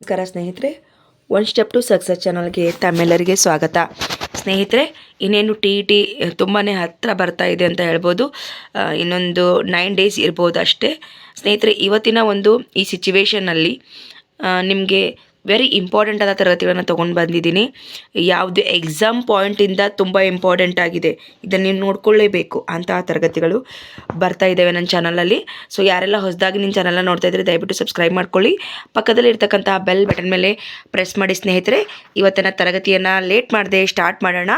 ನಮಸ್ಕಾರ ಸ್ನೇಹಿತರೆ one step to success ಚಾನಲ್ಗೆ ತಮ್ಮೆಲ್ಲರಿಗೆ ಸ್ವಾಗತ. ಸ್ನೇಹಿತರೆ, ಇನ್ನೇನು ಟಿ ಇ ಟಿ ತುಂಬಾ ಹತ್ತಿರ ಬರ್ತಾ ಇದೆ ಅಂತ ಹೇಳ್ಬೋದು. ಇನ್ನೊಂದು ನೈನ್ ಡೇಸ್ ಇರ್ಬೋದು ಅಷ್ಟೇ ಸ್ನೇಹಿತರೆ, ಇವತ್ತಿನ ಒಂದು ಈ ಸಿಚುವೇಶನಲ್ಲಿ ನಿಮಗೆ ವೆರಿ ಇಂಪಾರ್ಟೆಂಟ್ ಆದ ತರಗತಿಗಳನ್ನು ತೊಗೊಂಡು ಬಂದಿದ್ದೀನಿ. ಯಾವುದು ಎಕ್ಸಾಮ್ ಪಾಯಿಂಟಿಂದ ತುಂಬ ಇಂಪಾರ್ಟೆಂಟ್ ಆಗಿದೆ. ಇದನ್ನು ನೀವು ನೋಡ್ಕೊಳ್ಳೇಬೇಕು ಅಂತಹ ತರಗತಿಗಳು ಬರ್ತಾ ಇದ್ದಾವೆ ನನ್ನ ಚಾನಲಲ್ಲಿ ಸೊ ಯಾರೆಲ್ಲ ಹೊಸದಾಗಿ ನಿಮ್ಮ ಚಾನಲ್ನ ನೋಡ್ತಾ ಇದ್ದರೆ ದಯವಿಟ್ಟು ಸಬ್ಸ್ಕ್ರೈಬ್ ಮಾಡ್ಕೊಳ್ಳಿ. ಪಕ್ಕದಲ್ಲಿ ಇರ್ತಕ್ಕಂತಹ ಬೆಲ್ ಬಟನ್ ಮೇಲೆ ಪ್ರೆಸ್ ಮಾಡಿ ಸ್ನೇಹಿತರೆ, ಇವತ್ತಿನ ತರಗತಿಯನ್ನು ಲೇಟ್ ಮಾಡದೆ ಸ್ಟಾರ್ಟ್ ಮಾಡೋಣ.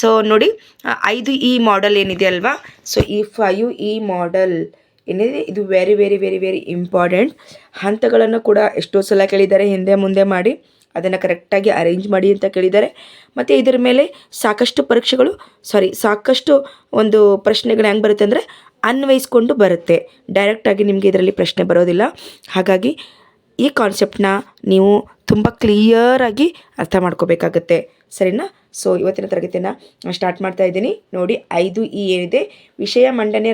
ಸೊ ನೋಡಿ ಐದು ಈ ಮಾಡೆಲ್ ಏನಿದೆ ಅಲ್ವಾ? ಸೊ ಈ ಫೈವ್ ಈ ಮಾಡೆಲ್ ಏನಿದೆ, ಇದು very very very very important ಹಂತಗಳನ್ನು ಕೂಡ ಎಷ್ಟೋ ಸಲ ಕೇಳಿದ್ದಾರೆ, ಹಿಂದೆ ಮುಂದೆ ಮಾಡಿ. ಅದನ್ನು ಕರೆಕ್ಟಾಗಿ ಅರೇಂಜ್ ಮಾಡಿ ಅಂತ ಕೇಳಿದ್ದಾರೆ. ಮತ್ತು ಇದರ ಮೇಲೆ ಸಾಕಷ್ಟು ಪರೀಕ್ಷೆಗಳು ಸಾರಿ ಸಾಕಷ್ಟು ಒಂದು ಪ್ರಶ್ನೆಗಳು ಹೆಂಗೆ ಬರುತ್ತೆ ಅಂದರೆ ಅನ್ವಯಿಸ್ಕೊಂಡು ಬರುತ್ತೆ. ಡೈರೆಕ್ಟಾಗಿ ನಿಮಗೆ ಇದರಲ್ಲಿ ಪ್ರಶ್ನೆ ಬರೋದಿಲ್ಲ. ಹಾಗಾಗಿ ಈ ಕಾನ್ಸೆಪ್ಟನ್ನ ನೀವು ತುಂಬ ಕ್ಲಿಯರಾಗಿ ಅರ್ಥ ಮಾಡ್ಕೋಬೇಕಾಗತ್ತೆ. ಸರಿನಾ? ಸೊ ಇವತ್ತಿನ ತರಗತಿಯನ್ನು ಸ್ಟಾರ್ಟ್ ಮಾಡ್ತಾ ಇದ್ದೀನಿ. ನೋಡಿ, ಐದು ಈ ಏನಿದೆ. ವಿಷಯ ಮಂಡನೆ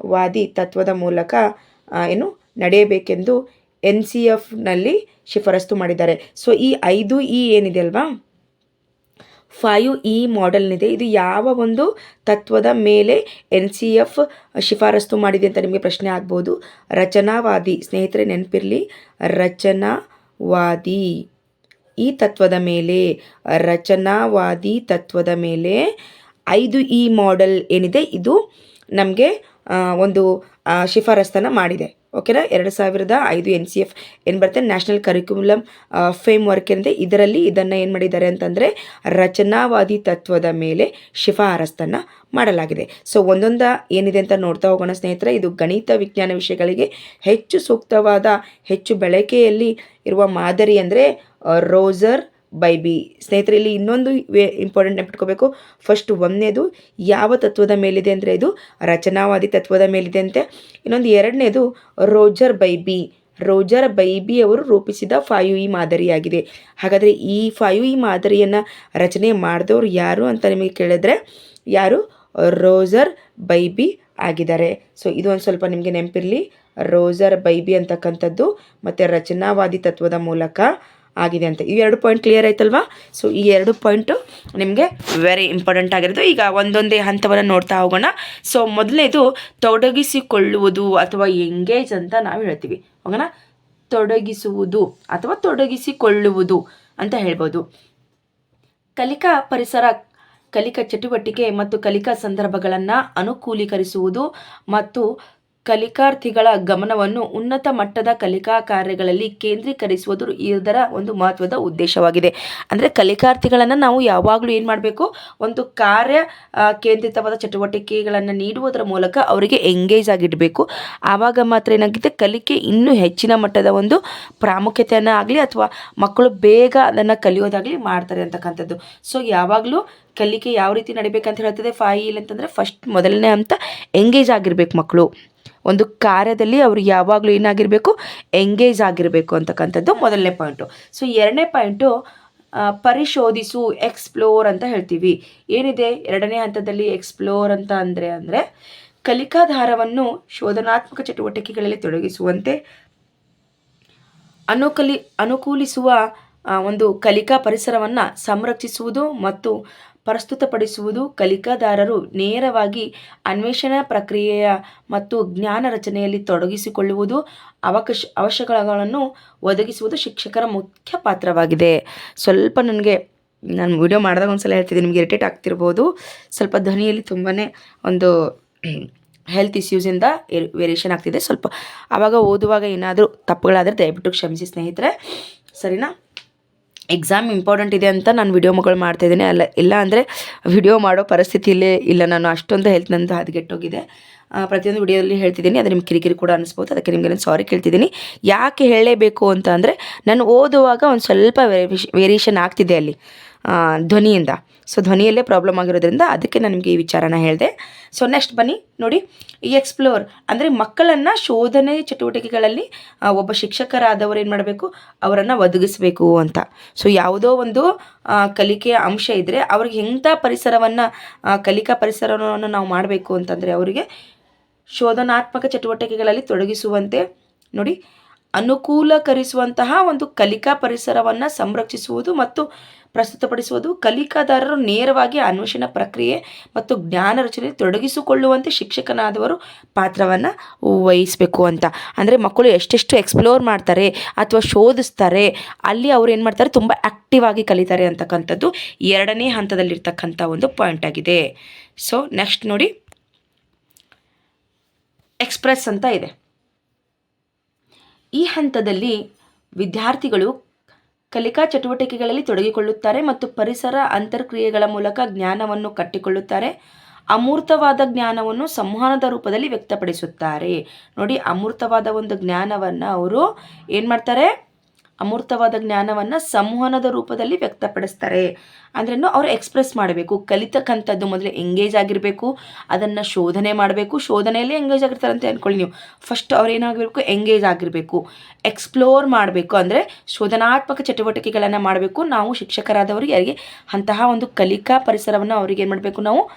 ರಚನಾವಾದಿ ತತ್ವದ ಮೂಲಕ ಏನು ನಡೆಯಬೇಕೆಂದು ಎನ್ ಸಿ ಎಫ್ನಲ್ಲಿ ಶಿಫಾರಸ್ತು ಮಾಡಿದ್ದಾರೆ. ಸೊ, ಈ ಐದು ಇ ಏನಿದೆ ಅಲ್ವಾ? ಫೈವ್ ಇ ಮಾಡೆಲ್ನಿದೆ. ಇದು ಯಾವ ಒಂದು ತತ್ವದ ಮೇಲೆ ಎನ್ ಸಿ ಎಫ್ ಶಿಫಾರಸ್ತು ಮಾಡಿದೆ ಅಂತ ನಿಮಗೆ ಪ್ರಶ್ನೆ ಆಗ್ಬೋದು. ರಚನಾವಾದಿ, ಸ್ನೇಹಿತರೆ ನೆನಪಿರಲಿ. ರಚನಾವಾದಿ. ಈ ತತ್ವದ ಮೇಲೆ, ರಚನಾವಾದಿ ತತ್ವದ ಮೇಲೆ ಐದು ಇ ಮಾಡೆಲ್ ಏನಿದೆ? ಇದು ನಮಗೆ ಒಂದು ಶಿಫಾರಸ್ತನ ಶಿಫಾರಸ್ತನ್ನು ಮಾಡಿದೆ. ಓಕೆನಾ? ಎರಡು ಸಾವಿರದ ಐದು ಎನ್ ಸಿ ಎಫ್ ಏನು ಬರುತ್ತೆ? ನ್ಯಾಷನಲ್ ಕರಿಕ್ಯುಲಮ್ ಫೇಮ್ ವರ್ಕ್ ಏನಿದೆ? ಇದರಲ್ಲಿ ಇದನ್ನು ಏನು ಮಾಡಿದ್ದಾರೆ ಅಂತಂದರೆ ರಚನಾವಾದಿ ತತ್ವದ ಮೇಲೆ ಶಿಫಾರಸ್ತನ್ನು ಮಾಡಲಾಗಿದೆ. ಸೊ, ಒಂದೊಂದ ಏನಿದೆ ಅಂತ ನೋಡ್ತಾ ಹೋಗೋಣ ಸ್ನೇಹಿತರೆ. ಇದು ಗಣಿತ ವಿಜ್ಞಾನ ವಿಷಯಗಳಿಗೆ ಹೆಚ್ಚು ಸೂಕ್ತವಾದ, ಹೆಚ್ಚು ಬಳಕೆಯಲ್ಲಿ ಇರುವ ಮಾದರಿ ಅಂದರೆ ರೋಸರ್ ಬೈಬಿ ಸ್ನೇಹಿತರೆ, ಇಲ್ಲಿ ಇನ್ನೊಂದು ವೇ ಇಂಪಾರ್ಟೆಂಟ್ ನೆನಪಿಟ್ಕೋಬೇಕು ಫಸ್ಟ್ ಒಂದನೇದು, ಯಾವ ತತ್ವದ ಮೇಲಿದೆ ಅಂದರೆ ಇದು ರಚನಾವಾದಿ ತತ್ವದ ಮೇಲಿದೆ ಅಂತೆ. ಇನ್ನೊಂದು ಎರಡನೇದು, ರೋಜರ್ ಬೈಬಿ ರೋಜರ್ ಬೈಬಿ ಅವರು ರೂಪಿಸಿದ ಫಾಯು ಇ ಮಾದರಿಯಾಗಿದೆ. ಹಾಗಾದರೆ ಈ ಫಾಯು ಇ ಮಾದರಿಯನ್ನು ರಚನೆ ಮಾಡಿದವರು ಯಾರು ಅಂತ ನಿಮಗೆ ಕೇಳಿದ್ರೆ, ಯಾರು? ರೋಜರ್ ಬೈಬಿ ಆಗಿದ್ದಾರೆ. ಸೊ ಇದು ಒಂದು ಸ್ವಲ್ಪ ನಿಮಗೆ ನೆನಪಿರಲಿ. ರೋಜರ್ ಬೈಬಿ ಅಂತಕ್ಕಂಥದ್ದು ಮತ್ತು ರಚನಾವಾದಿ ತತ್ವದ ಮೂಲಕ ಆಗಿದೆ ಅಂತ. ಈ ಎರಡು ಪಾಯಿಂಟ್ ಕ್ಲಿಯರ್ ಆಯ್ತಲ್ವಾ? ಸೊ ಈ ಎರಡು ಪಾಯಿಂಟು ನಿಮಗೆ ವೆರಿ ಇಂಪಾರ್ಟೆಂಟ್ ಆಗಿರೋದು. ಈಗ ಒಂದೊಂದೇ ಹಂತವನ್ನು ನೋಡ್ತಾ ಹೋಗೋಣ. ಸೊ ಮೊದಲನೇದು ತೊಡಗಿಸಿಕೊಳ್ಳುವುದು ಅಥವಾ ಎಂಗೇಜ್ ಅಂತ ನಾವು ಹೇಳ್ತೀವಿ. ಹೋಗೋಣ. ತೊಡಗಿಸುವುದು ಅಥವಾ ತೊಡಗಿಸಿಕೊಳ್ಳುವುದು ಅಂತ ಹೇಳ್ಬೋದು. ಕಲಿಕಾ ಪರಿಸರ, ಕಲಿಕಾ ಚಟುವಟಿಕೆ ಮತ್ತು ಕಲಿಕಾ ಸಂದರ್ಭಗಳನ್ನು ಅನುಕೂಲೀಕರಿಸುವುದು ಮತ್ತು ಕಲಿಕಾರ್ಥಿಗಳ ಗಮನವನ್ನು ಉನ್ನತ ಮಟ್ಟದ ಕಲಿಕಾ ಕಾರ್ಯಗಳಲ್ಲಿ ಕೇಂದ್ರೀಕರಿಸುವುದು ಇದರ ಒಂದು ಮಹತ್ವದ ಉದ್ದೇಶವಾಗಿದೆ. ಅಂದರೆ ಕಲಿಕಾರ್ಥಿಗಳನ್ನು ನಾವು ಯಾವಾಗಲೂ ಏನು ಮಾಡಬೇಕು? ಒಂದು ಕಾರ್ಯ ಕೇಂದ್ರಿತವಾದ ಚಟುವಟಿಕೆಗಳನ್ನು ನೀಡುವುದರ ಮೂಲಕ ಅವರಿಗೆ ಎಂಗೇಜ್ ಆಗಿಡಬೇಕು. ಆವಾಗ ಮಾತ್ರ ಏನಾಗುತ್ತೆ? ಕಲಿಕೆ ಇನ್ನೂ ಹೆಚ್ಚಿನ ಮಟ್ಟದ ಒಂದು ಪ್ರಾಮುಖ್ಯತೆಯನ್ನು ಆಗಲಿ ಅಥವಾ ಮಕ್ಕಳು ಬೇಗ ಅದನ್ನು ಕಲಿಯೋದಾಗಲಿ ಮಾಡ್ತಾರೆ ಅಂತಕ್ಕಂಥದ್ದು. ಸೊ ಯಾವಾಗಲೂ ಕಲಿಕೆ ಯಾವ ರೀತಿ ನಡಿಬೇಕಂತ ಹೇಳ್ತದೆ? ಫೈಲ್ ಅಂತಂದರೆ ಫಸ್ಟ್ ಮೊದಲನೇ ಹಂತ ಎಂಗೇಜ್ ಆಗಿರ್ಬೇಕು ಮಕ್ಕಳು ಒಂದು ಕಾರ್ಯದಲ್ಲಿ ಅವರು ಯಾವಾಗಲೂ ಏನಾಗಿರಬೇಕು ಎಂಗೇಜ್ ಆಗಿರಬೇಕು ಅಂತಕ್ಕಂಥದ್ದು ಮೊದಲನೇ ಪಾಯಿಂಟು ಸೊ ಎರಡನೇ ಪಾಯಿಂಟು ಪರಿಶೋಧಿಸು ಎಕ್ಸ್ಪ್ಲೋರ್ ಅಂತ ಹೇಳ್ತೀವಿ. ಏನಿದೆ? ಎರಡನೇ ಹಂತದಲ್ಲಿ ಎಕ್ಸ್ಪ್ಲೋರ್ ಅಂತ ಅಂದರೆ ಅಂದರೆ ಕಲಿಕಾಧಾರವನ್ನು ಶೋಧನಾತ್ಮಕ ಚಟುವಟಿಕೆಗಳಲ್ಲಿ ತೊಡಗಿಸುವಂತೆ ಅನುಕಲಿ, ಅನುಕೂಲಿಸುವ ಒಂದು ಕಲಿಕಾ ಪರಿಸರವನ್ನು ಸಂರಕ್ಷಿಸುವುದು ಮತ್ತು ಪ್ರಸ್ತುತಪಡಿಸುವುದು ಕಲಿಕಾದಾರರು ನೇರವಾಗಿ ಅನ್ವೇಷಣಾ ಪ್ರಕ್ರಿಯೆಯ ಮತ್ತು ಜ್ಞಾನ ರಚನೆಯಲ್ಲಿ ತೊಡಗಿಸಿಕೊಳ್ಳುವುದು ಅವಕಾಶ ಅವಶ್ಯಕಗಳನ್ನು ಒದಗಿಸುವುದು ಶಿಕ್ಷಕರ ಮುಖ್ಯ ಪಾತ್ರವಾಗಿದೆ. ಸ್ವಲ್ಪ ನನಗೆ ನಾನು ವಿಡಿಯೋ ಮಾಡಿದಾಗ ಒಂದ್ಸಲ ಹೇಳ್ತಿದ್ದೀನಿ, ನಿಮಗೆ ಇರಿಟೇಟ್ ಆಗ್ತಿರ್ಬೋದು. ಸ್ವಲ್ಪ ಧ್ವನಿಯಲ್ಲಿ ತುಂಬಾ ಒಂದು ಹೆಲ್ತ್ ಇಶ್ಯೂಸಿಂದ ವೇರಿಯೇಷನ್ ಆಗ್ತಿದೆ. ಸ್ವಲ್ಪ ಆವಾಗ ಓದುವಾಗ ಏನಾದರೂ ತಪ್ಪುಗಳಾದರೆ ದಯವಿಟ್ಟು ಕ್ಷಮಿಸಿ ಸ್ನೇಹಿತರೆ. ಸರಿನಾ? ಎಕ್ಸಾಮ್ ಇಂಪಾರ್ಟೆಂಟ್ ಇದೆ ಅಂತ ನಾನು ವಿಡಿಯೋ ಮಗಳು ಮಾಡ್ತಾಯಿದ್ದೀನಿ ಅಲ್ಲ, ಇಲ್ಲ ಅಂದರೆ ವಿಡಿಯೋ ಮಾಡೋ ಪರಿಸ್ಥಿತಿಯಲ್ಲೇ ಇಲ್ಲ. ನಾನು ಅಷ್ಟೊಂದು ಹೆಲ್ತ್ ನಂದು ಹದಗೆಟ್ಟೋಗಿದೆ ಪ್ರತಿಯೊಂದು ವಿಡಿಯೋದಲ್ಲಿ ಹೇಳ್ತಿದ್ದೀನಿ. ಅದು ನಿಮ್ಗೆ ಕಿರಿಕಿರಿ ಕೂಡ ಅನಿಸ್ಬೋದು. ಅದಕ್ಕೆ ನಿಮಗೆ ನಾನು ಸಾರಿ ಕೇಳ್ತಿದ್ದೀನಿ. ಯಾಕೆ ಹೇಳಲೇಬೇಕು ಅಂತ ಅಂದರೆ, ನಾನು ಓದುವಾಗ ಒಂದು ಸ್ವಲ್ಪ ವೇರಿಯೇಷನ್ ಆಗ್ತಿದೆ ಅಲ್ಲಿ ಧ್ವನಿಯಿಂದ. ಸೊ ಧ್ವನಿಯಲ್ಲೇ ಪ್ರಾಬ್ಲಮ್ ಆಗಿರೋದ್ರಿಂದ ಅದಕ್ಕೆ ನಾನು ನಿಮಗೆ ಈ ವಿಚಾರನ ಹೇಳಿದೆ. ಸೊ ನೆಕ್ಸ್ಟ್ ಬನ್ನಿ, ನೋಡಿ, ಈ ಎಕ್ಸ್ಪ್ಲೋರ್ ಅಂದರೆ ಮಕ್ಕಳನ್ನು ಶೋಧನೆ ಚಟುವಟಿಕೆಗಳಲ್ಲಿ ಒಬ್ಬ ಶಿಕ್ಷಕರಾದವರು ಏನು ಮಾಡಬೇಕು? ಅವರನ್ನು ಒದಗಿಸಬೇಕು ಅಂತ. ಸೊ ಯಾವುದೋ ಒಂದು ಕಲಿಕೆಯ ಅಂಶ ಇದ್ದರೆ ಅವ್ರಿಗೆ ಎಂಥ ಪರಿಸರವನ್ನು ಕಲಿಕಾ ಪರಿಸರವನ್ನು ನಾವು ಮಾಡಬೇಕು ಅಂತಂದರೆ ಅವರಿಗೆ ಶೋಧನಾತ್ಮಕ ಚಟುವಟಿಕೆಗಳಲ್ಲಿ ತೊಡಗಿಸುವಂತೆ, ನೋಡಿ ಅನುಕೂಲಕರಿಸುವಂತಹ ಒಂದು ಕಲಿಕಾ ಪರಿಸರವನ್ನು ಸಂರಕ್ಷಿಸುವುದು ಮತ್ತು ಪ್ರಸ್ತುತಪಡಿಸುವುದು ಕಲಿಕಾದಾರರು ನೇರವಾಗಿ ಅನ್ವೇಷಣೆ ಪ್ರಕ್ರಿಯೆ ಮತ್ತು ಜ್ಞಾನ ರಚನೆ ತೊಡಗಿಸಿಕೊಳ್ಳುವಂತೆ ಶಿಕ್ಷಕನಾದವರು ಪಾತ್ರವನ್ನು ವಹಿಸಬೇಕು ಅಂತ. ಅಂದರೆ ಮಕ್ಕಳು ಎಷ್ಟೆಷ್ಟು ಎಕ್ಸ್ಪ್ಲೋರ್ ಮಾಡ್ತಾರೆ ಅಥವಾ ಶೋಧಿಸ್ತಾರೆ, ಅಲ್ಲಿ ಅವ್ರು ಏನು ಮಾಡ್ತಾರೆ, ತುಂಬ ಆ್ಯಕ್ಟಿವ್ ಆಗಿ ಕಲಿತಾರೆ ಅಂತಕ್ಕಂಥದ್ದು ಎರಡನೇ ಹಂತದಲ್ಲಿರ್ತಕ್ಕಂಥ ಒಂದು ಪಾಯಿಂಟ್ ಆಗಿದೆ. ಸೊ ನೆಕ್ಸ್ಟ್ ನೋಡಿ ಎಕ್ಸ್ಪ್ರೆಸ್ ಅಂತ ಇದೆ. ಈ ಹಂತದಲ್ಲಿ ವಿದ್ಯಾರ್ಥಿಗಳು ಕಲಿಕಾ ಚಟುವಟಿಕೆಗಳಲ್ಲಿ ತೊಡಗಿಕೊಳ್ಳುತ್ತಾರೆ ಮತ್ತು ಪರಿಸರ ಅಂತರ್ಕ್ರಿಯೆಗಳ ಮೂಲಕ ಜ್ಞಾನವನ್ನು ಕಟ್ಟಿಕೊಳ್ಳುತ್ತಾರೆ. ಅಮೂರ್ತವಾದ ಜ್ಞಾನವನ್ನು ಸಂವಹನದ ರೂಪದಲ್ಲಿ ವ್ಯಕ್ತಪಡಿಸುತ್ತಾರೆ. ನೋಡಿ, ಅಮೂರ್ತವಾದ ಒಂದು ಜ್ಞಾನವನ್ನು ಅವರು ಏನು ಮಾಡ್ತಾರೆ? ಅಮೂರ್ತವಾದ ಜ್ಞಾನವನ್ನು ಸಂವಹನದ ರೂಪದಲ್ಲಿ ವ್ಯಕ್ತಪಡಿಸ್ತಾರೆ. ಅಂದ್ರೇನು ಅವರು ಎಕ್ಸ್ಪ್ರೆಸ್ ಮಾಡಬೇಕು. ಕಲಿತಕ್ಕಂಥದ್ದು ಮೊದಲು ಎಂಗೇಜ್ ಆಗಿರಬೇಕು. ಅದನ್ನು ಶೋಧನೆ ಮಾಡಬೇಕು. ಶೋಧನೆಯಲ್ಲಿ ಎಂಗೇಜ್ ಆಗಿರ್ತಾರೆ ಅಂತ ಅಂದ್ಕೊಳ್ಳಿ ನೀವು. ಫಸ್ಟ್ ಅವ್ರು ಏನಾಗಬೇಕು? ಎಂಗೇಜ್ ಆಗಿರಬೇಕು. ಎಕ್ಸ್ಪ್ಲೋರ್ ಮಾಡಬೇಕು. ಅಂದರೆ ಶೋಧನಾತ್ಮಕ ಚಟುವಟಿಕೆಗಳನ್ನು ಮಾಡಬೇಕು. ನಾವು ಶಿಕ್ಷಕರಾದವರಿಗೆ ಯಾರಿಗೆ ಅಂತಹ ಒಂದು ಕಲಿಕಾ ಪರಿಸರವನ್ನು ಅವರಿಗೆ ಏನು ಮಾಡಬೇಕು? ನಾವು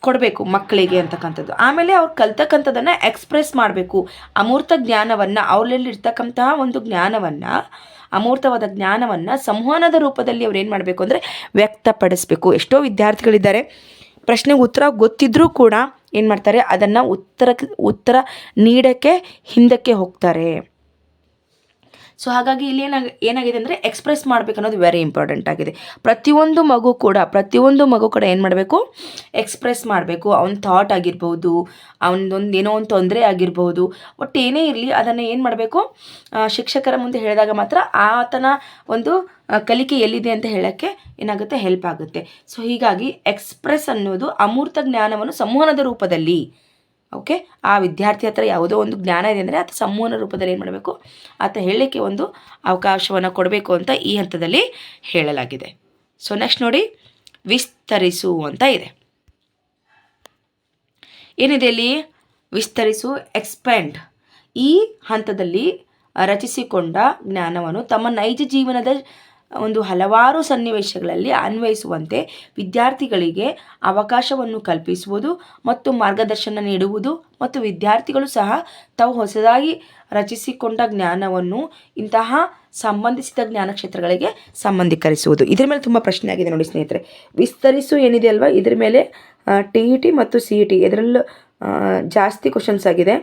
ಕೊಡಬೇಕು ಮಕ್ಕಳಿಗೆ ಅಂತಕ್ಕಂಥದ್ದು. ಆಮೇಲೆ ಅವ್ರು ಕಲ್ತಕ್ಕಂಥದ್ದನ್ನು ಎಕ್ಸ್ಪ್ರೆಸ್ ಮಾಡಬೇಕು. ಅಮೂರ್ತ ಜ್ಞಾನವನ್ನು ಅವರಲ್ಲಿ ಇರ್ತಕ್ಕಂತಹ ಒಂದು ಜ್ಞಾನವನ್ನು ಅಮೂರ್ತವಾದ ಜ್ಞಾನವನ್ನು ಸಂವಹನದ ರೂಪದಲ್ಲಿ ಅವ್ರು ಏನು ಮಾಡಬೇಕು ಅಂದರೆ ವ್ಯಕ್ತಪಡಿಸಬೇಕು. ಎಷ್ಟೋ ವಿದ್ಯಾರ್ಥಿಗಳಿದ್ದಾರೆ. ಪ್ರಶ್ನೆಗೆ ಉತ್ತರ ಗೊತ್ತಿದ್ದರೂ ಕೂಡ ಏನು ಮಾಡ್ತಾರೆ? ಅದನ್ನು ಉತ್ತರಕ್ಕೆ, ಉತ್ತರ ನೀಡೋಕ್ಕೆ ಹಿಂದಕ್ಕೆ ಹೋಗ್ತಾರೆ. ಸೊ ಹಾಗಾಗಿ ಇಲ್ಲಿ ಏನಾಗ, ಏನಾಗಿದೆ ಅಂದರೆ ಎಕ್ಸ್ಪ್ರೆಸ್ ಮಾಡಬೇಕು ಅನ್ನೋದು ವೆರಿ ಇಂಪಾರ್ಟೆಂಟ್ ಆಗಿದೆ. ಪ್ರತಿಯೊಂದು ಮಗು ಕೂಡ, ಪ್ರತಿಯೊಂದು ಮಗು ಕೂಡ ಏನು ಮಾಡಬೇಕು? ಎಕ್ಸ್ಪ್ರೆಸ್ ಮಾಡಬೇಕು. ಅವನ ಥಾಟ್ ಆಗಿರ್ಬೋದು ಅವನದೊಂದು ಏನೋ ಒಂದು ತೊಂದರೆ ಆಗಿರ್ಬೋದು. ಒಟ್ಟು ಏನೇ ಇರಲಿ, ಅದನ್ನು ಏನು ಮಾಡಬೇಕು? ಶಿಕ್ಷಕರ ಮುಂದೆ ಹೇಳಿದಾಗ ಮಾತ್ರ ಆತನ ಒಂದು ಕಲಿಕೆ ಎಲ್ಲಿದೆ ಅಂತ ಹೇಳೋಕ್ಕೆ ಏನಾಗುತ್ತೆ? ಹೆಲ್ಪ್ ಆಗುತ್ತೆ. ಸೊ ಹೀಗಾಗಿ ಎಕ್ಸ್ಪ್ರೆಸ್ ಅನ್ನೋದು ಅಮೂರ್ತ ಜ್ಞಾನವನ್ನು ಸಂವಹನದ ರೂಪದಲ್ಲಿ ಓಕೆ? ಆ ವಿದ್ಯಾರ್ಥಿ ಹತ್ರ ಯಾವುದೋ ಒಂದು ಜ್ಞಾನ ಇದೆ ಅಂದರೆ ಆತ ಸಂವಹನ ರೂಪದಲ್ಲಿ ಏನು ಮಾಡಬೇಕು? ಆತ ಹೇಳಲಿಕ್ಕೆ ಒಂದು ಅವಕಾಶವನ್ನು ಕೊಡಬೇಕು ಅಂತ ಈ ಹಂತದಲ್ಲಿ ಹೇಳಲಾಗಿದೆ. ಸೊ ನೆಕ್ಸ್ಟ್ ನೋಡಿ, ವಿಸ್ತರಿಸು ಅಂತ ಇದೆ. ಏನಿದೆ ಇಲ್ಲಿ? ವಿಸ್ತರಿಸು ಎಕ್ಸ್ಪ್ಯಾಂಡ್ ಈ ಹಂತದಲ್ಲಿ ರಚಿಸಿಕೊಂಡ ಜ್ಞಾನವನ್ನು ತಮ್ಮ ನೈಜ ಜೀವನದ ಒಂದು ಹಲವಾರು ಸನ್ನಿವೇಶಗಳಲ್ಲಿ ಅನ್ವಯಿಸುವಂತೆ ವಿದ್ಯಾರ್ಥಿಗಳಿಗೆ ಅವಕಾಶವನ್ನು ಕಲ್ಪಿಸುವುದು ಮತ್ತು ಮಾರ್ಗದರ್ಶನ ನೀಡುವುದು ಮತ್ತು ವಿದ್ಯಾರ್ಥಿಗಳು ಸಹ ತಾವು ಹೊಸದಾಗಿ ರಚಿಸಿಕೊಂಡ ಜ್ಞಾನವನ್ನು ಇಂತಹ ಸಂಬಂಧಿಸಿದ ಜ್ಞಾನ ಕ್ಷೇತ್ರಗಳಿಗೆ ಸಂಬಂಧೀಕರಿಸುವುದು. ಇದರ ಮೇಲೆ ತುಂಬ ಪ್ರಶ್ನೆ ಆಗಿದೆ ನೋಡಿ ಸ್ನೇಹಿತರೆ. ವಿಸ್ತರಿಸು ಏನಿದೆ ಅಲ್ವಾ? ಇದರ ಮೇಲೆ ಟಿ ಇ ಟಿ ಮತ್ತು ಸಿ ಇ ಟಿ ಇದರಲ್ಲೂ ಜಾಸ್ತಿ ಕ್ವಶನ್ಸ್ ಆಗಿದೆ.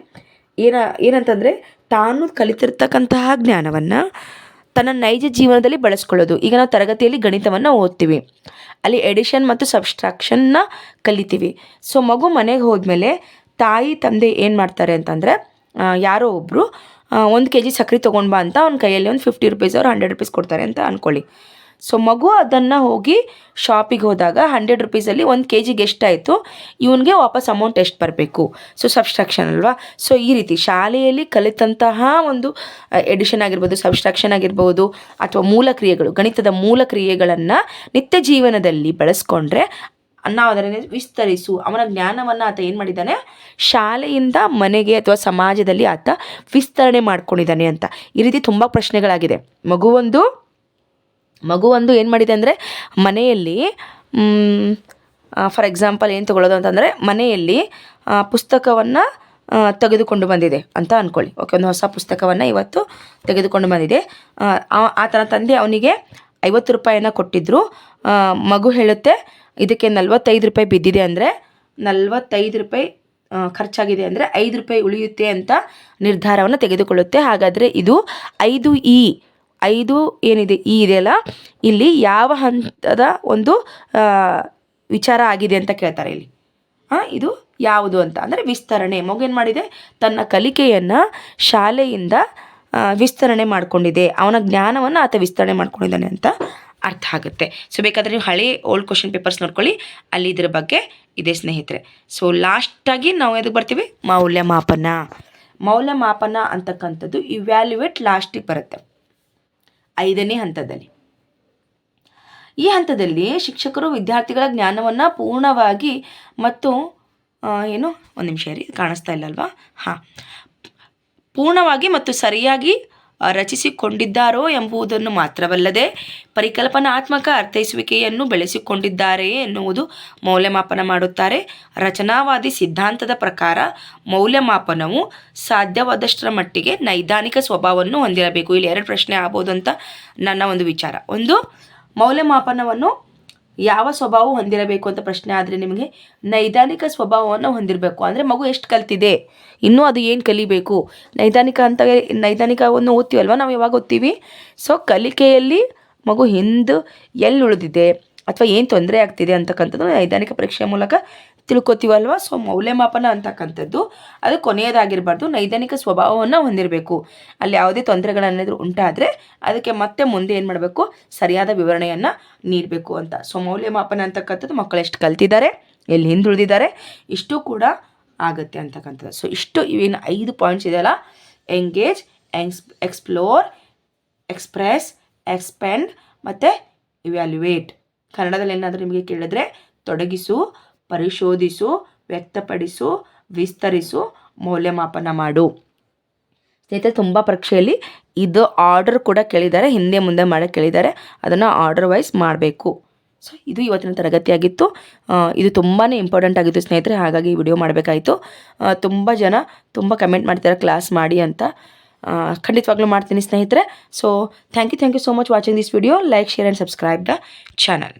ಏನ, ಏನಂತಂದರೆ, ತಾನು ಕಲಿತಿರ್ತಕ್ಕಂತಹ ಜ್ಞಾನವನ್ನು ತನ್ನ ನೈಜ ಜೀವನದಲ್ಲಿ ಬಳಸ್ಕೊಳ್ಳೋದು. ಈಗ ನಾವು ತರಗತಿಯಲ್ಲಿ ಗಣಿತವನ್ನು ಓದ್ತೀವಿ. ಅಲ್ಲಿ ಎಡಿಷನ್ ಮತ್ತು ಸಬ್ಸ್ಟ್ರಾಕ್ಷನ್ನ ಕಲಿತೀವಿ. ಸೊ ಮಗು ಮನೆಗೆ ಹೋದ್ಮೇಲೆ ತಾಯಿ, ತಂದೆ ಏನು ಮಾಡ್ತಾರೆ ಅಂತಂದರೆ ಯಾರೋ ಒಬ್ಬರು ಒಂದು ಕೆ ಜಿ ಸಕ್ಕರೆ ತೊಗೊಂಡು ಬಾ ಅಂತ ಅವ್ನ ಕೈಯಲ್ಲಿ ಒಂದು ಫಿಫ್ಟಿ ರುಪೀಸ್ ಅವ್ರು ಹಂಡ್ರೆಡ್ ರುಪೀಸ್ ಕೊಡ್ತಾರೆ ಅಂತ ಅಂದ್ಕೊಳ್ಳಿ ಸೊ ಮಗು ಅದನ್ನು ಹೋಗಿ ಶಾಪಿಗೆ ಹೋದಾಗ ಹಂಡ್ರೆಡ್ ರುಪೀಸಲ್ಲಿ ಒಂದು ಕೆ ಜಿಗೆ ಎಷ್ಟಾಯಿತು? ಇವನಿಗೆ ವಾಪಸ್ ಅಮೌಂಟ್ ಎಷ್ಟು ಬರಬೇಕು? ಸೊ ಸಬ್ಸ್ಟ್ರಾಕ್ಷನ್ ಅಲ್ವಾ? ಸೊ ಈ ರೀತಿ ಶಾಲೆಯಲ್ಲಿ ಕಲಿತಂತಹ ಒಂದು ಎಡಿಷನ್ ಆಗಿರ್ಬೋದು ಸಬ್ಸ್ಟ್ರಾಕ್ಷನ್ ಆಗಿರ್ಬೋದು, ಅಥವಾ ಮೂಲ ಕ್ರಿಯೆಗಳು, ಗಣಿತದ ಮೂಲ ಕ್ರಿಯೆಗಳನ್ನು ನಿತ್ಯ ಜೀವನದಲ್ಲಿ ಬಳಸ್ಕೊಂಡ್ರೆ ನಾವು ಅದನ್ನು ವಿಸ್ತರಿಸು. ಅವನ ಜ್ಞಾನವನ್ನು ಆತ ಏನು ಮಾಡಿದ್ದಾನೆ? ಶಾಲೆಯಿಂದ ಮನೆಗೆ ಅಥವಾ ಸಮಾಜದಲ್ಲಿ ಆತ ವಿಸ್ತರಣೆ ಮಾಡ್ಕೊಂಡಿದ್ದಾನೆ ಅಂತ. ಈ ರೀತಿ ತುಂಬ ಪ್ರಶ್ನೆಗಳಾಗಿದೆ. ಮಗುವೊಂದು ಮಗು ಒಂದು ಏನು ಮಾಡಿದೆ ಅಂದರೆ ಮನೆಯಲ್ಲಿ ಫಾರ್ ಎಕ್ಸಾಂಪಲ್ ಏನು ತಗೊಳ್ಳೋದು ಅಂತಂದರೆ ಮನೆಯಲ್ಲಿ ಪುಸ್ತಕವನ್ನು ತೆಗೆದುಕೊಂಡು ಬಂದಿದೆ ಅಂತ ಅಂದ್ಕೊಳ್ಳಿ ಓಕೆ ಒಂದು ಹೊಸ ಪುಸ್ತಕವನ್ನು ಇವತ್ತು ತೆಗೆದುಕೊಂಡು ಬಂದಿದೆ. ಆತನ ತಂದೆ ಅವನಿಗೆ ಐವತ್ತು ರೂಪಾಯಿಯನ್ನು ಕೊಟ್ಟಿದ್ದರು ಮಗು ಹೇಳುತ್ತೆ, ಇದಕ್ಕೆ ನಲ್ವತ್ತೈದು ರೂಪಾಯಿ ಬಿದ್ದಿದೆ ಅಂದರೆ ನಲ್ವತ್ತೈದು ರೂಪಾಯಿ ಖರ್ಚಾಗಿದೆ ಅಂದರೆ ಐದು ರೂಪಾಯಿ ಉಳಿಯುತ್ತೆ ಅಂತ ನಿರ್ಧಾರವನ್ನು ತೆಗೆದುಕೊಳ್ಳುತ್ತೆ. ಹಾಗಾದರೆ ಇದು ಐದು ಇ ಐದು ಏನಿದೆ, ಈ ಇದೆಯಲ್ಲ ಇಲ್ಲಿ ಯಾವ ಹಂತದ ಒಂದು ವಿಚಾರ ಆಗಿದೆ ಅಂತ ಕೇಳ್ತಾರೆ ಇಲ್ಲಿ. ಹಾಂ ಇದು ಯಾವುದು ಅಂತ. ಅಂದರೆ ವಿಸ್ತರಣೆ. ಮಗೇನು ಮಾಡಿದೆ? ತನ್ನ ಕಲಿಕೆಯನ್ನು ಶಾಲೆಯಿಂದ ವಿಸ್ತರಣೆ ಮಾಡಿಕೊಂಡಿದೆ. ಅವನ ಜ್ಞಾನವನ್ನು ಆತ ವಿಸ್ತರಣೆ ಮಾಡ್ಕೊಂಡಿದ್ದಾನೆ ಅಂತ ಅರ್ಥ ಆಗುತ್ತೆ. ಸೊ ಬೇಕಾದರೆ ನೀವು ಹಳೆ ಓಲ್ಡ್ ಕ್ವಶನ್ ಪೇಪರ್ಸ್ ನೋಡ್ಕೊಳ್ಳಿ. ಅಲ್ಲಿ ಇದ್ರ ಬಗ್ಗೆ ಇದೆ ಸ್ನೇಹಿತರೆ. ಸೊ ಲಾಸ್ಟಾಗಿ ನಾವು ಎದಕ್ಕೆ ಬರ್ತೀವಿ? ಮೌಲ್ಯಮಾಪನ. ಮೌಲ್ಯಮಾಪನ ಅಂತಕ್ಕಂಥದ್ದು ಇವ್ಯಾಲ್ಯುವೇಟ್ ಲಾಸ್ಟಿಗೆ ಬರುತ್ತೆ. ಐದನೇ ಹಂತದಲ್ಲಿ. ಈ ಹಂತದಲ್ಲಿ ಶಿಕ್ಷಕರು ವಿದ್ಯಾರ್ಥಿಗಳ ಜ್ಞಾನವನ್ನು ಪೂರ್ಣವಾಗಿ ಮತ್ತು ಏನು? ಒಂದು ನಿಮಿಷ ರೀ ಕಾಣಿಸ್ತಾ ಇಲ್ಲ ಅಲ್ವಾ ಹಾಂ. ಪೂರ್ಣವಾಗಿ ಮತ್ತು ಸರಿಯಾಗಿ ರಚಿಸಿಕೊಂಡಿದ್ದಾರೋ ಎಂಬುದನ್ನು ಮಾತ್ರವಲ್ಲದೆ ಪರಿಕಲ್ಪನಾತ್ಮಕ ಅರ್ಥೈಸುವಿಕೆಯನ್ನು ಬೆಳೆಸಿಕೊಂಡಿದ್ದಾರೆಯೇ ಎನ್ನುವುದು ಮೌಲ್ಯಮಾಪನ ಮಾಡುತ್ತಾರೆ. ರಚನಾವಾದಿ ಸಿದ್ಧಾಂತದ ಪ್ರಕಾರ ಮೌಲ್ಯಮಾಪನವು ಸಾಧ್ಯವಾದಷ್ಟರ ಮಟ್ಟಿಗೆ ನೈದಾನಿಕ ಸ್ವಭಾವವನ್ನು ಹೊಂದಿರಬೇಕು. ಇಲ್ಲಿ ಎರಡು ಪ್ರಶ್ನೆ ಆಗ್ಬೋದು ಅಂತ ನನ್ನ ಒಂದು ವಿಚಾರ. ಒಂದು, ಮೌಲ್ಯಮಾಪನವನ್ನು ಯಾವ ಸ್ವಭಾವ ಹೊಂದಿರಬೇಕು ಅಂತ ಪ್ರಶ್ನೆ ಆದರೆ ನಿಮಗೆ ನೈದಾನಿಕ ಸ್ವಭಾವವನ್ನು ಹೊಂದಿರಬೇಕು. ಅಂದರೆ ಮಗು ಎಷ್ಟು ಕಲ್ತಿದೆ? ಇನ್ನೂ ಅದು ಏನು ಕಲಿಬೇಕು? ನೈದಾನಿಕ ಅಂತ ನೈದಾನಿಕವನ್ನು ಓದ್ತೀವಲ್ವ? ನಾವು ಯಾವಾಗ ಓದ್ತೀವಿ? ಸೊ ಕಲಿಕೆಯಲ್ಲಿ ಮಗು ಹಿಂದೆ ಎಲ್ಲಿ ಉಳಿದಿದೆ? ಅಥವಾ ಏನು ತೊಂದರೆ ಆಗ್ತಿದೆ ಅಂತಕ್ಕಂಥದ್ದು ನೈದಾನಿಕ ಪರೀಕ್ಷೆಯ ಮೂಲಕ ತಿಳ್ಕೊತೀವಲ್ವ? ಸೊ ಮೌಲ್ಯಮಾಪನ ಅಂತಕ್ಕಂಥದ್ದು ಅದು ಕೊನೆಯದಾಗಿರಬಾರ್ದು. ನೈದಾನಿಕ ಸ್ವಭಾವವನ್ನು ಹೊಂದಿರಬೇಕು. ಅಲ್ಲಿ ಯಾವುದೇ ತೊಂದರೆಗಳನ್ನಾದರೂ ಉಂಟಾದರೆ, ಅದಕ್ಕೆ ಮತ್ತೆ ಮುಂದೆ ಏನು ಮಾಡಬೇಕು? ಸರಿಯಾದ ವಿವರಣೆಯನ್ನು ನೀಡಬೇಕು ಅಂತ. ಸೊ ಮೌಲ್ಯಮಾಪನ ಅಂತಕ್ಕಂಥದ್ದು ಮಕ್ಕಳು ಎಷ್ಟು ಕಲ್ತಿದ್ದಾರೆ, ಎಲ್ಲಿ ಹಿಂದುಳಿದಿದ್ದಾರೆ, ಇಷ್ಟು ಕೂಡ ಆಗುತ್ತೆ ಅಂತಕ್ಕಂಥದ್ದು ಸೊ ಇಷ್ಟು ಇವೇನು ಐದು ಪಾಯಿಂಟ್ಸ್ ಇದೆಯಲ್ಲ? Engage ex explore express expend ಮತ್ತು ಇವ್ಯಾಲ್ಯುವೇಟ್ ಕನ್ನಡದಲ್ಲಿ ಏನಾದರೂ ನಿಮಗೆ ಕೇಳಿದ್ರೆ, ತೊಡಗಿಸು ಪರಿಶೋಧಿಸು, ವ್ಯಕ್ತಪಡಿಸು, ವಿಸ್ತರಿಸು, ಮೌಲ್ಯಮಾಪನ ಮಾಡು. ಸ್ನೇಹಿತರೆ, ತುಂಬ ಪರೀಕ್ಷೆಯಲ್ಲಿ ಇದು ಆರ್ಡರ್ ಕೂಡ ಕೇಳಿದ್ದಾರೆ, ಹಿಂದೆ ಮುಂದೆ ಮಾಡಿ ಕೇಳಿದ್ದಾರೆ, ಅದನ್ನು ಆರ್ಡರ್ ವೈಸ್ ಮಾಡಬೇಕು. ಸೊ ಇದು ಇವತ್ತಿನ ತರಗತಿಯಾಗಿತ್ತು. ಇದು ತುಂಬಾ ಇಂಪಾರ್ಟೆಂಟ್ ಆಗಿತ್ತು ಸ್ನೇಹಿತರೆ, ಹಾಗಾಗಿ ವಿಡಿಯೋ ಮಾಡಬೇಕಾಯಿತು. ತುಂಬ ಜನ ತುಂಬ ಕಮೆಂಟ್ ಮಾಡ್ತಾರೆ ಕ್ಲಾಸ್ ಮಾಡಿ ಅಂತ. ಖಂಡಿತವಾಗ್ಲೂ ಮಾಡ್ತೀನಿ ಸ್ನೇಹಿತರೆ. So thank you thank you so much watching this video like share and subscribe the channel